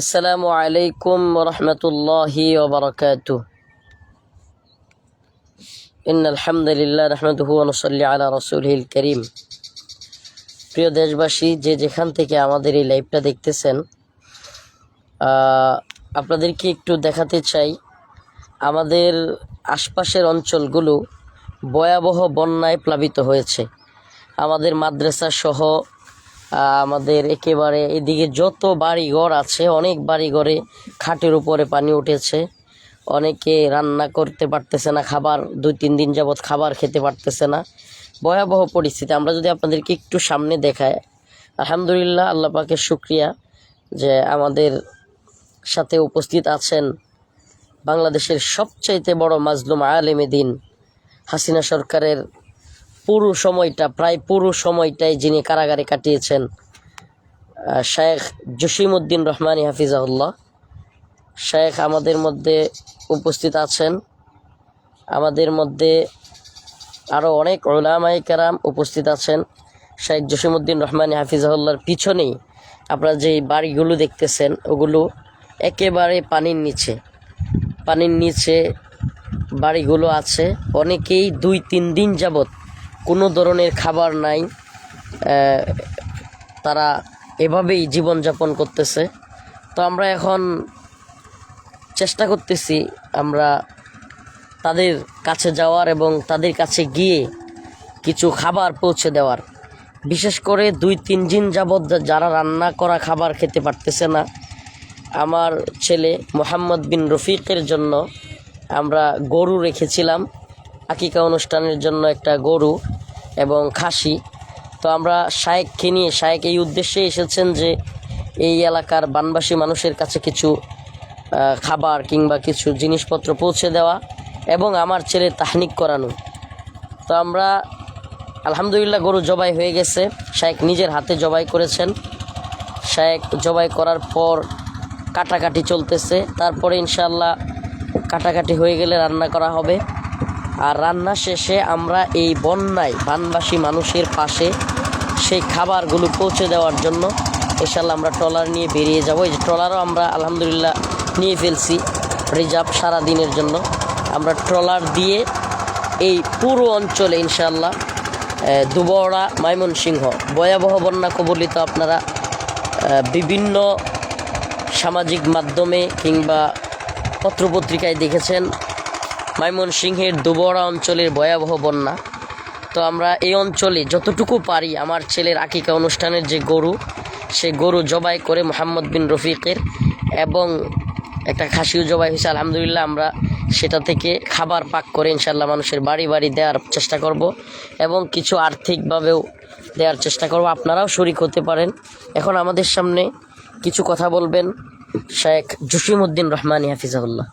আসসালামু আলাইকুম রহমতুল্লাহি ওবরকাত। ইন আলহামদুলিল্লাহ রহমতুহু অনুসল্লি হিল করিম। প্রিয় দেশবাসী, যে যেখান থেকে আমাদের এই লাইভটা দেখতেছেন আপনাদেরকে একটু দেখাতে চাই, আমাদের আশপাশের অঞ্চলগুলো ভয়াবহ বন্যায় প্লাবিত হয়েছে। আমাদের মাদ্রাসা সহ আমাদের একেবারে এদিকে যত বাড়িঘর আছে, অনেক বাড়িঘরে খাটের উপরে পানি উঠেছে। অনেকে রান্না করতে পারতেছে না, খাবার, দুই, তিন দিন যাবৎ খাবার খেতে পারতেছে না। ভয়াবহ পরিস্থিতি। আমরা যদি আপনাদেরকে একটু সামনে দেখায়, আলহামদুলিল্লাহ, আল্লাহ পাকের শুক্রিয়া যে আমাদের সাথে উপস্থিত আছেন বাংলাদেশের সবচাইতে বড় মাজলুম আলেমে দিন, হাসিনা সরকারের পুরো সময়টা, প্রায় পুরো সময়টাই যিনি কারাগারে কাটিয়েছেন শেখ জসিমউদ্দিন রহমানী হাফিজাউল্লাহ শেখ আমাদের মধ্যে উপস্থিত আছেন। আমাদের মধ্যে আরও অনেক ওলামাই উপস্থিত আছেন। শেখ জসিমউদ্দিন রহমানী হাফিজাউল্লাহর পিছনেই আপনারা যে বাড়িগুলো দেখতেছেন, ওগুলো একেবারে পানির নিচে। পানির নিচে বাড়িগুলো আছে। অনেকেই দুই তিন দিন যাবৎ কোনো ধরনের খাবার নাই তারা এভাবেই জীবনযাপন করতেছে। তো আমরা এখন চেষ্টা করতেছি আমরা তাদের কাছে যাওয়ার এবং তাদের কাছে গিয়ে কিছু খাবার পৌঁছে দেওয়ার। বিশেষ করে দুই, তিন দিন যাবৎ যারা রান্না করা খাবার খেতে পারতেছে না, আমার ছেলে মোহাম্মদ বিন রফিকের জন্য আমরা গরু রেখেছিলাম। আকিকা অনুষ্ঠানের জন্য একটা গরু। এবং খাসি। তো আমরা শায়েককে নিয়ে, শায়েক এই উদ্দেশ্যে এসেছেন যে এই এলাকার বানবাসী মানুষের কাছে কিছু খাবার কিংবা কিছু জিনিসপত্র পৌঁছে দেওয়া এবং আমার ছেলে তাহনিক করানো। তো আমরা আলহামদুলিল্লাহ গরু জবাই হয়ে গেছে। শায়েক নিজের হাতে জবাই করেছেন। শায়েক জবাই করার পর কাটাকাটি চলতেছে। তারপরে ইনশাল্লাহ কাটাকাটি হয়ে গেলে রান্না করা হবে। আর রান্না শেষে আমরা এই বন্যায় বানবাসী মানুষের পাশে সেই খাবারগুলো পৌঁছে দেওয়ার জন্য ইনশাল্লাহ আমরা ট্রলার নিয়ে বেরিয়ে যাব। এই যে ট্রলারও আমরা আলহামদুলিল্লাহ নিয়ে ফেলছি রিজার্ভ সারা দিনের জন্য। আমরা ট্রলার দিয়ে এই পুরো অঞ্চলে ইনশাল্লাহ দুবড়া ময়মনসিংহ, ভয়াবহ বন্যা কবলিত আপনারা বিভিন্ন সামাজিক মাধ্যমে কিংবা পত্রপত্রিকায় দেখেছেন। ময়মনসিংহের দুবড়া অঞ্চলের ভয়াবহ বন্যা। তো আমরা এই অঞ্চলে যতটুকু পারি আমার ছেলের আকিকা অনুষ্ঠানের যে গরু, সে গরু জবাই করে মোহাম্মদ বিন রফিকের এবং একটা খাসিও জবাই হয়েছে। আলহামদুলিল্লাহ আমরা সেটা থেকে খাবার পাক করে ইনশাল্লাহ মানুষের বাড়ি বাড়ি দেওয়ার চেষ্টা করব এবং কিছু আর্থিকভাবেও দেওয়ার চেষ্টা করব। আপনারাও শরিক হতে পারেন। এখন আমাদের সামনে কিছু কথা বলবেন শেখ জসিমউদ্দিন রহমানী হাফিজাহুল্লাহ।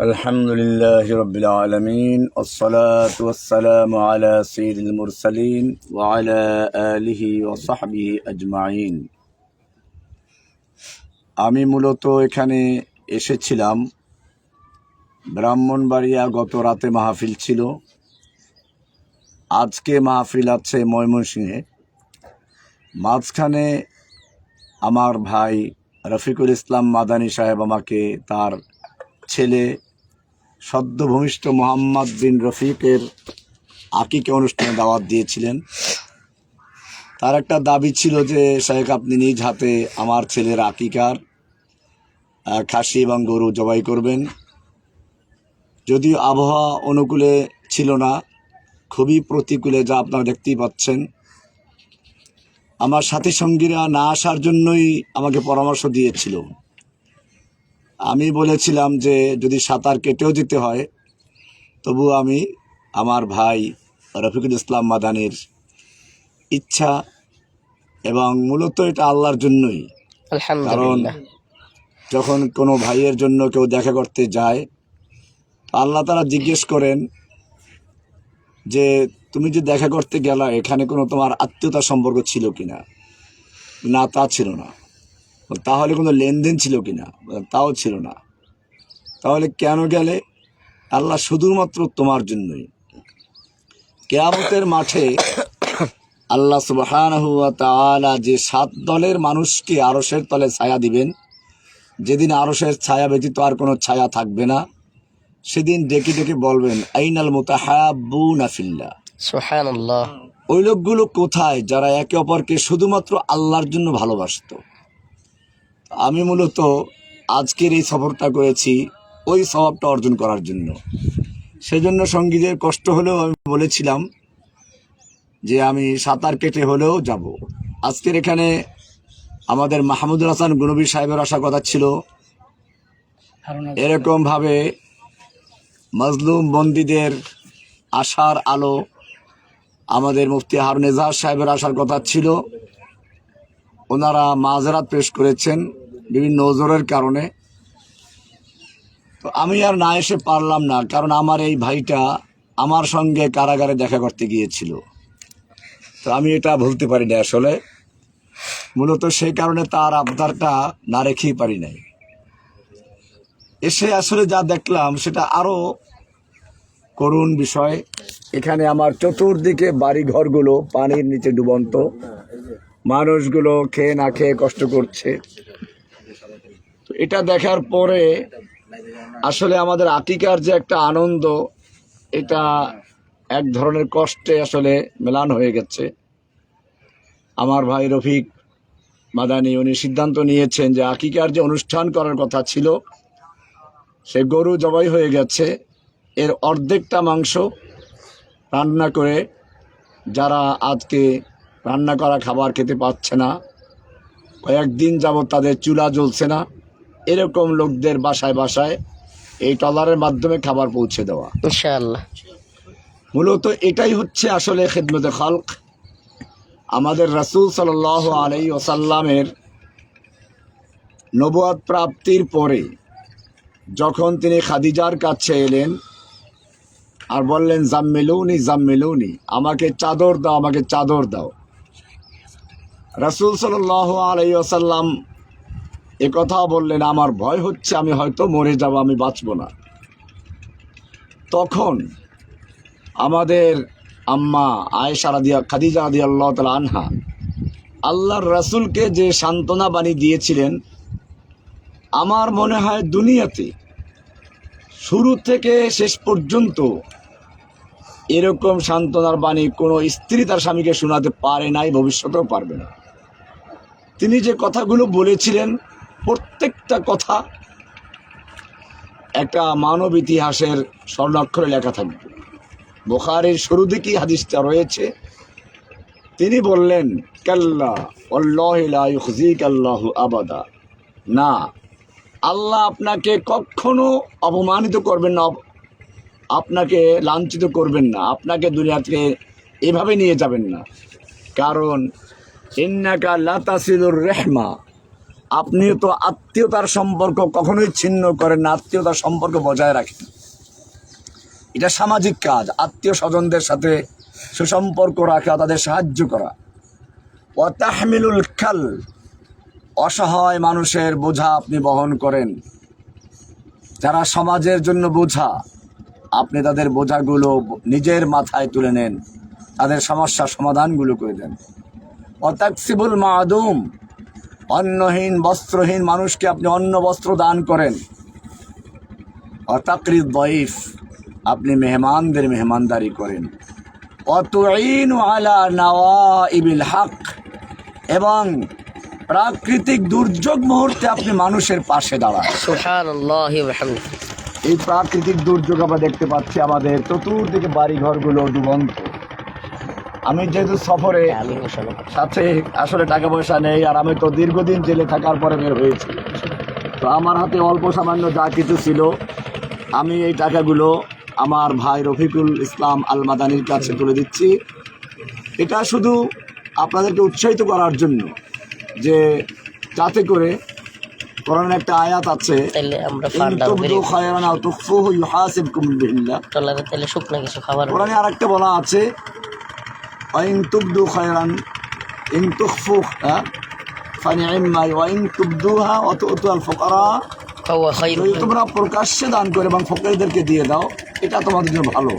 الحمد لله رب العالمين والصلاة والسلام على سيد المرسلين وعلى آله وصحبه أجمعين আমি মূলত এখানে এসেছিলাম ব্রাহ্মণবাড়িয়া গত রাতে মাহফিল ছিল আজকে মাহফিল আছে ময়মনসিংহে মাঝখানে আমার ভাই রফিকুল ইসলাম মাদানী সাহেব আমাকে তার ছেলে সদ্যভূমিষ্ঠ মোহাম্মদ বিন রফিকের আকিকে অনুষ্ঠানে দাওয়াত দিয়েছিলেন। তার একটা দাবি ছিল যে শেখ আপনি নিজ হাতে আমার ছেলের আকিকার খাসি এবং গরু জবাই করবেন। যদিও আবহাওয়া অনুকূলে ছিল না, খুবই প্রতিকূলে, যা আপনারা দেখতেই পাচ্ছেন। আমার সাথী সঙ্গীরা না আসার জন্যই আমাকে পরামর্শ দিয়েছিল। আমি বলেছিলাম যে যদি সাঁতার কেটেও যেতে হয় তবু আমি আমার ভাই রফিকুল ইসলাম মাদানির ইচ্ছা এবং মূলত এটা আল্লাহর জন্যই। কারণ যখন কোনো ভাইয়ের জন্য কেউ দেখা করতে যায় আল্লাহ তারা জিজ্ঞেস করেন যে তুমি যে দেখা করতে গেলা এখানে কোনো তোমার আত্মীয়তা সম্পর্ক ছিল কিনা? না তা ছিল না। তাহলে কোনো লেনদেন ছিল কি না? তাও ছিল না। তাহলে কেন গেলে? আল্লাহ শুধুমাত্র তোমার জন্যই। কেয়ামতের মাঠে আল্লাহ তাআলা যে সাত দলের মানুষকে আরসের তলে ছায়া দিবেন যেদিন আরসের ছায়া ব্যতীত আর কোনো ছায়া থাকবে না সেদিন ডেকে ডেকে বলবেন আইনাল মুতাহাব্বুনা ফিল্লাহ। সুবহানাল্লাহ। ওই লোকগুলো কোথায় যারা একে অপরকে শুধুমাত্র আল্লাহর জন্য ভালোবাসতো? আমি মূলত আজকের এই সফরটা করেছি ওই স্বভাবটা অর্জন করার জন্য। সেই জন্য সঙ্গীদের কষ্ট হলেও আমি বলেছিলাম যে আমি সাঁতার কেটে হলেও যাব। আজকের এখানে আমাদের মাহমুদুল হাসান গুনবী সাহেবের আসার কথা ছিল। এরকমভাবে মজলুম বন্দীদের আশার আলো আমাদের মুফতি হারুন এজাহার সাহেবের আসার কথা ছিল। ওনারা মাঝরাত পেশ করেছেন। বিভিন্ন ওজোরের কারণে। তো আমি আর না এসে পারলাম না, কারণ আমার এই ভাইটা আমার সঙ্গে কারাগারে দেখা করতে গিয়েছিল। তো আমি এটা ভুলতে পারি না আসলে। মূলত সেই কারণে তার আবদারটা না রেখেই পারি নাই। এসে আসলে যা দেখলাম, সেটা আরও করুণ বিষয়। এখানে আমার চতুর্দিকে বাড়ি ঘরগুলো পানির নিচে ডুবন্ত। মানুষগুলো খেয়ে না খেয়ে কষ্ট করছে। এটা দেখার পরে আসলে আমাদের আতিকার যে একটা আনন্দ, এটা এক ধরনের কষ্টে আসলে মেলান হয়ে গেছে। আমার ভাই রফিক মাদানি, উনি সিদ্ধান্ত নিয়েছেন যে আকিকার যে অনুষ্ঠান করার কথা ছিল, সে গরু জবাই হয়ে গেছে। এর অর্ধেকটা মাংস রান্না করে যারা আজকে রান্না করা খাবার খেতে পাচ্ছে না, কয়েকদিন যাবৎ তাদের চুলা জ্বলছে না। এরকম লোকদের বাসায় বাসায় এই টলারের মাধ্যমে খাবার পৌঁছে দেওয়া। ইনশাআল্লাহ। মূলত এটাই হচ্ছে আসলে খেদমতে খালক। আমাদের রাসূল সাল্লাহ আলাই ওসাল্লামের নবুয়াদ প্রাপ্তির পরে যখন তিনি খাদিজার কাছে এলেন আর বললেন জাম্মিলুনি জাম্মিলুনি আমাকে চাদর দাও আমাকে চাদর দাও। রাসূল সাল্লাহ আলাই ওসাল্লাম এ কথা বললেন, আমার ভয় হচ্ছে, আমি হয়তো মরে যাব, আমি বাঁচব না। তখন আমাদের আম্মা আয়েশা রাদিয়া, খাদিজা রাদি আল্লাহ তালা আনহা আল্লাহর রাসূলকে যে সান্ত্বনা বাণী দিয়েছিলেন, আমার মনে হয় দুনিয়াতে শুরু থেকে শেষ পর্যন্ত এরকম সান্ত্বনার বাণী কোনো স্ত্রী তার স্বামীকে শোনাতে পারে নাই, ভবিষ্যতেও পারবে না। তিনি যে কথাগুলো বলেছিলেন প্রত্যেকটা কথা একটা মানব ইতিহাসের স্বর্ণাক্ষরে লেখা থাকবে। বোখারের শুরু দিকেই হাদিসটা রয়েছে? তিনি বললেন, কাল্লা আল্লাহ আবাদা। না, আল্লাহ আপনাকে কখনো অপমানিত করবেন না, আপনাকে লাঞ্ছিত করবেন না, আপনাকে দুনিয়া থেকে এভাবে নিয়ে যাবেন না। কারণ, ইন্নাকা লাতাসিলুর রেহমা। আপনি তো আত্মীয়তার সম্পর্ক কখনোই ছিন্ন করেন না, আত্মীয়তার সম্পর্ক বজায় রাখেন। এটা সামাজিক কাজ। আত্মীয় স্বজনদের সাথে সুসম্পর্ক রাখা, তাদের সাহায্য করা। ও তাহমিলুল খাল, অসহায় মানুষের বোঝা আপনি বহন করেন। যারা সমাজের জন্য বোঝা, আপনি তাদের বোঝাগুলো নিজের মাথায় তুলে নেন। তাদের সমস্যার সমাধানগুলো করে দেন। অতাকসিবুল মাদুম অন্নহীন বস্ত্রহীন মানুষকে আপনি অন্ন বস্ত্র দান করেন। অতাকরিদ দইফ আপনি মেহমানদের মেহমানদারি করেন। অতুইন আলা নওয়া ইবিল হক এবং প্রাকৃতিক দুর্যোগ মুহূর্তে আপনি মানুষের পাশে দাঁড়ান। এই প্রাকৃতিক দুর্যোগ আমরা দেখতে পাচ্ছি আমাদের চতুর্দিকে বাড়ি ঘরগুলো ডুবন্ত। আমি যেহেতু সফরে। সাথে আসলে টাকা পয়সা নেই আর আমি তো দীর্ঘদিন জেলে থাকার পরে বের হয়েছি। তো আমার হাতে অল্প সামান্য যা কিছু ছিল আমি এই টাকাগুলো আমার ভাই রফিকুল ইসলাম আল মাদানির কাছে তুলে দিচ্ছি। এটা শুধু আপনাদেরকে উৎসাহিত করার জন্য যে যাতে করে কোরআনের একটা আয়াত আছে কোরআনে আরেকটা বলা আছে ওয়াইন তুবদু খায়রান ইন তুখফু ফানি'ম্মা ওয়াইন তুবদুহা ওয়া তু'তু আল ফুকারা তোমরা প্রকাশ্যে দান করে এবং ফকিরদেরকে দিয়ে দাও এটা তোমাদের জন্য ভালো।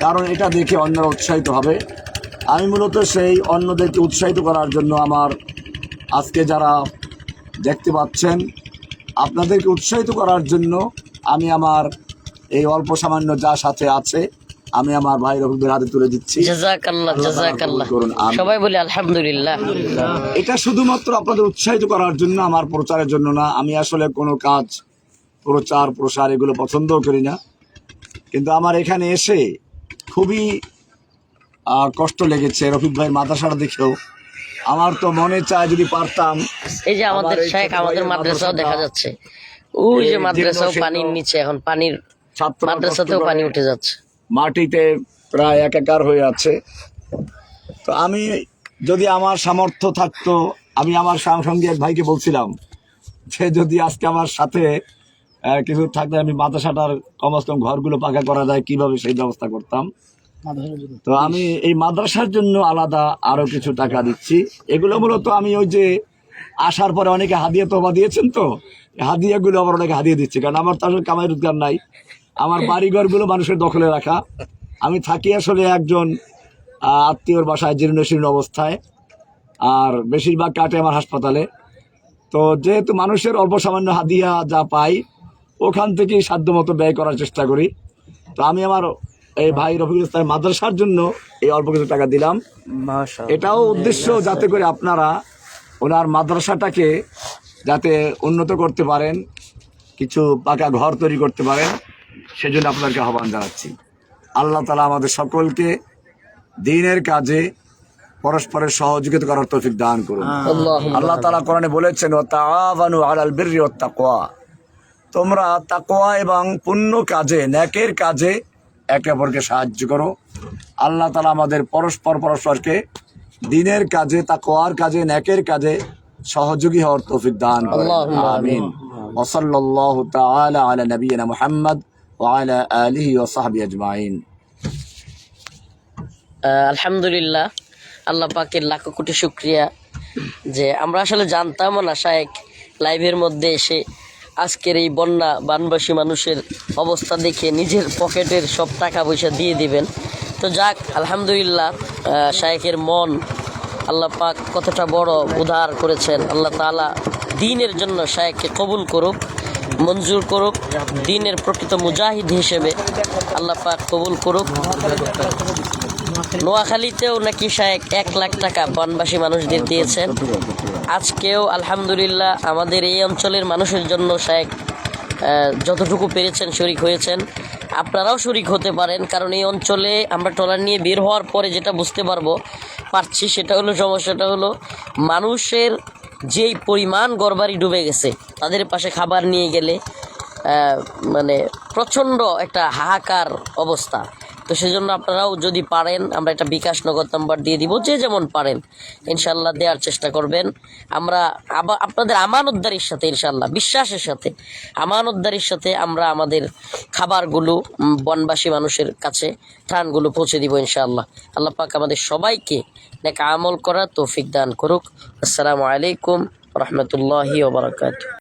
কারণ এটা দেখে অন্যরা উৎসাহিত হবে। আমি মূলত সেই অন্যদেরকে উৎসাহিত করার জন্য আমার আজকে যারা দেখতে পাচ্ছেন আপনাদেরকে উৎসাহিত করার জন্য আমি আমার এই অল্প সামান্য যা সাথে আছে আমি আমার ভাই রফিকদের হাতে তুলে দিচ্ছি। সবাই বলি আলহামদুলিল্লাহ। এটা শুধুমাত্র আপনাদের উৎসাহিত করার জন্য আমার প্রচারের জন্য না আমি আসলে কোনো কাজ প্রচার প্রসার এগুলো পছন্দও করি না। কিন্তু আমার এখানে এসে খুবই কষ্ট লেগেছে রফিক ভাইয়ের মাদ্রাসাটা দেখেও। আমার তো মনে চায় যদি পারতাম এই যে আমাদের শেখ আমাদের মাদ্রাসাও দেখা যাচ্ছে। ওই যে মাদ্রাসাও পানির নিচে এখন পানির মাদ্রাসাতেও পানি উঠে যাচ্ছে। মাটিতে প্রায় একাকার হয়ে আছে। তো আমি যদি আমার সামর্থ্য থাকতো আমি আমার সঙ্গে এক ভাইকে বলছিলাম সে যদি আজকে আমার সাথে কিছু থাকলে আমি মাদ্রাসাটার কমস কম ঘরগুলো পাকা করা যায় কীভাবে সেই ব্যবস্থা করতাম। তো আমি এই মাদ্রাসার জন্য আলাদা আরও কিছু টাকা দিচ্ছি। এগুলো মূলত আমি ওই যে আসার পরে অনেকে হাদিয়া তোবা দিয়েছেন তো হাদিয়াগুলো আবার অনেকে হাদিয়ে দিচ্ছি কারণ আমার তো আসলে কামাই রোজগার নাই। আমার বাড়িঘরগুলো মানুষের দখলে রাখা। আমি থাকি আসলে একজন আত্মীয়র বাসায় জীর্ণ শীর্ণ অবস্থায় আর বেশিরভাগ কাটে আমার হাসপাতালে। তো যেহেতু মানুষের অল্প সামান্য হাদিয়া যা পাই ওখান থেকেই সাধ্য মতো ব্যয় করার চেষ্টা করি। তো আমি আমার এই ভাই রফিকুল ইসলাম মাদ্রাসার জন্য এই অল্প কিছু টাকা দিলাম। এটাও উদ্দেশ্য যাতে করে আপনারা ওনার মাদ্রাসাটাকে যাতে উন্নত করতে পারেন কিছু পাকা ঘর তৈরি করতে পারেন। সেজন্য আপনাদেরকে আহ্বান জানাচ্ছি। আল্লাহ তালা আমাদের সকলকে দিনের কাজে পরস্পরের সহযোগিতা করার তৌফিক দান করুন। আল্লাহ তালা কোরআনে বলেছেন ও তাআভানু আলাল বিররি ওয়াত তাকওয়া। তোমরা তাকওয়া এবং পুণ্য কাজে ন্যাকের কাজে একে অপরকে সাহায্য করো। আল্লাহ তালা আমাদের পরস্পর পরস্পরকে দিনের কাজে তাকওয়ার কাজে ন্যাকের কাজে সহযোগী হওয়ার তৌফিক দান করেন। আমিন। ওসল্লাল্লাহু তাআলা আলা নবিয়িনা মুহাম্মদ আলহামদুলিল্লাহ, আল্লাহ পাকের লাখো কোটি শুক্রিয়া যে আমরা আসলে জানতামও না শায়েক লাইভের মধ্যে এসে আজকের এই বন্যা বানবাসী মানুষের অবস্থা দেখে নিজের পকেটের সব টাকা পয়সা দিয়ে দিবেন। তো যাক, আলহামদুলিল্লাহ শায়েকের মন আল্লাহ পাক কতটা বড় উদার করেছেন। আল্লাহ তাআলা দিনের জন্য শায়েককে কবুল করুক। মঞ্জুর করুক, দিনের প্রকৃত মুজাহিদ হিসেবে আল্লাহ পাক কবুল করুক। নোয়াখালীতেও নাকি শায়েক এক লাখ টাকা বনবাসী মানুষদের দিয়েছেন। আজকেও আলহামদুলিল্লাহ আমাদের এই অঞ্চলের মানুষের জন্য শায়েক যতটুকু পেরেছেন শরিক হয়েছেন। আপনারাও শরিক হতে পারেন, কারণ এই অঞ্চলে আমরা ট্রলার নিয়ে বের হওয়ার পরে যেটা বুঝতে পারব, পারছি সেটা হলো, সমস্যাটা হলো, মানুষের যেই পরিমাণ গড়বাড়ি ডুবে গেছে, তাদের পাশে খাবার নিয়ে গেলে মানে প্রচণ্ড একটা হাহাকার অবস্থা। তো সেজন্য আপনারাও যদি পারেন, আমরা একটা বিকাশ নগদ নাম্বার দিয়ে দিব, যে যেমন পারেন ইনশাল্লাহ দেওয়ার চেষ্টা করবেন। আমরা আবার আপনাদের আমানতদারির সাথে ইনশাল্লাহ বিশ্বাসের সাথে আমান আমানতদারির সাথে আমরা আমাদের খাবারগুলো বনবাসী মানুষের কাছে ত্রাণগুলো পৌঁছে দিব, ইনশাআল্লাহ। আল্লাহ পাক আমাদের সবাইকে নেক আমল করার তৌফিক দান করুক। আসসালামু আলাইকুম রহমতুল্লাহি ওবরাকাত